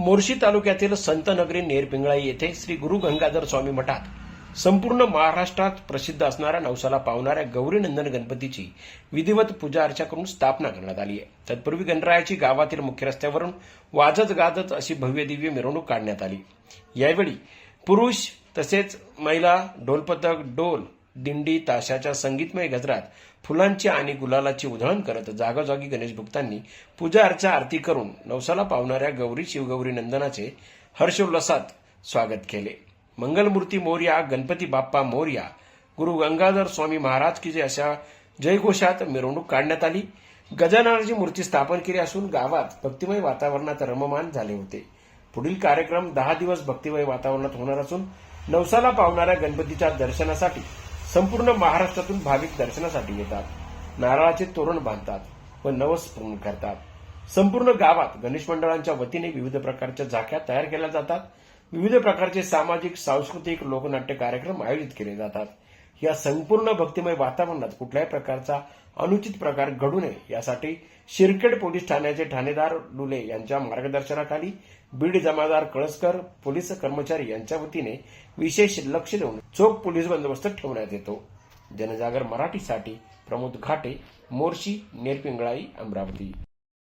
मोर्शी तालुक्यातील संतनगरी नेरपिंगळाई येथे श्री गुरु गंगाधर स्वामी मठात संपूर्ण महाराष्ट्रात प्रसिद्ध असणाऱ्या नवसाला पावणाऱ्या गौरीनंदन गणपतीची विधिवत पूजा अर्चा करून स्थापना करण्यात आली आहे. तत्पूर्वी गणरायाची गावातील मुख्य रस्त्यावरून वाजत गाजत अशी भव्य दिव्य मिरवणूक काढण्यात आली. यावेळी पुरुष तसेच महिला ढोलपथक डोल दिंडी ताशाच्या संगीतमय गजरात फुलांची आणि गुलालाची उधळण करत जागोजागी गणेश भक्तांनी पूजा अर्चा आरती करून नवसाला पावणाऱ्या गौरी शिवगौरी नंदनाचे हर्षोल्लासात स्वागत केले. मंगलमूर्ती मोर्या गणपती बाप्पा मोर्या गुरु गंगाधर स्वामी महाराज की जे अशा जयघोषात मिरवणूक काढण्यात आली. गजाननाची मूर्ती स्थापन केली असून गावात भक्तिमय वातावरणात रममान झाले होते. पुढील कार्यक्रम दहा दिवस भक्तिमय वातावरणात होणार असून नवसाला पावणाऱ्या गणपतीच्या दर्शनासाठी संपूर्ण महाराष्ट्रातून भाविक दर्शनासाठी येतात. नारळाचे तोरण बांधतात व नवस करतात. संपूर्ण गावात गणेश मंडळांच्या वतीने विविध प्रकारच्या झाक्या तयार केल्या जातात. विविध प्रकारचे सामाजिक सांस्कृतिक लोकनाट्य कार्यक्रम आयोजित केले जातात. या संपूर्ण भक्तिमय वातावरणात कुठल्याही प्रकारचा अनुचित प्रकार घडू नये यासाठी शिरखेड पोलीस ठाण्याचे ठाणेदार लुले यांच्या मार्गदर्शनाखाली बीड जमादार कळसकर पोलीस कर्मचारी यांच्या वतीने विशेष लक्ष देऊन चोख पोलीस बंदोबस्त ठेवण्यात येतो. जनजागर मराठीसाठी प्रमोद घाटे मोर्शी नेरपिंगळाई अमरावती.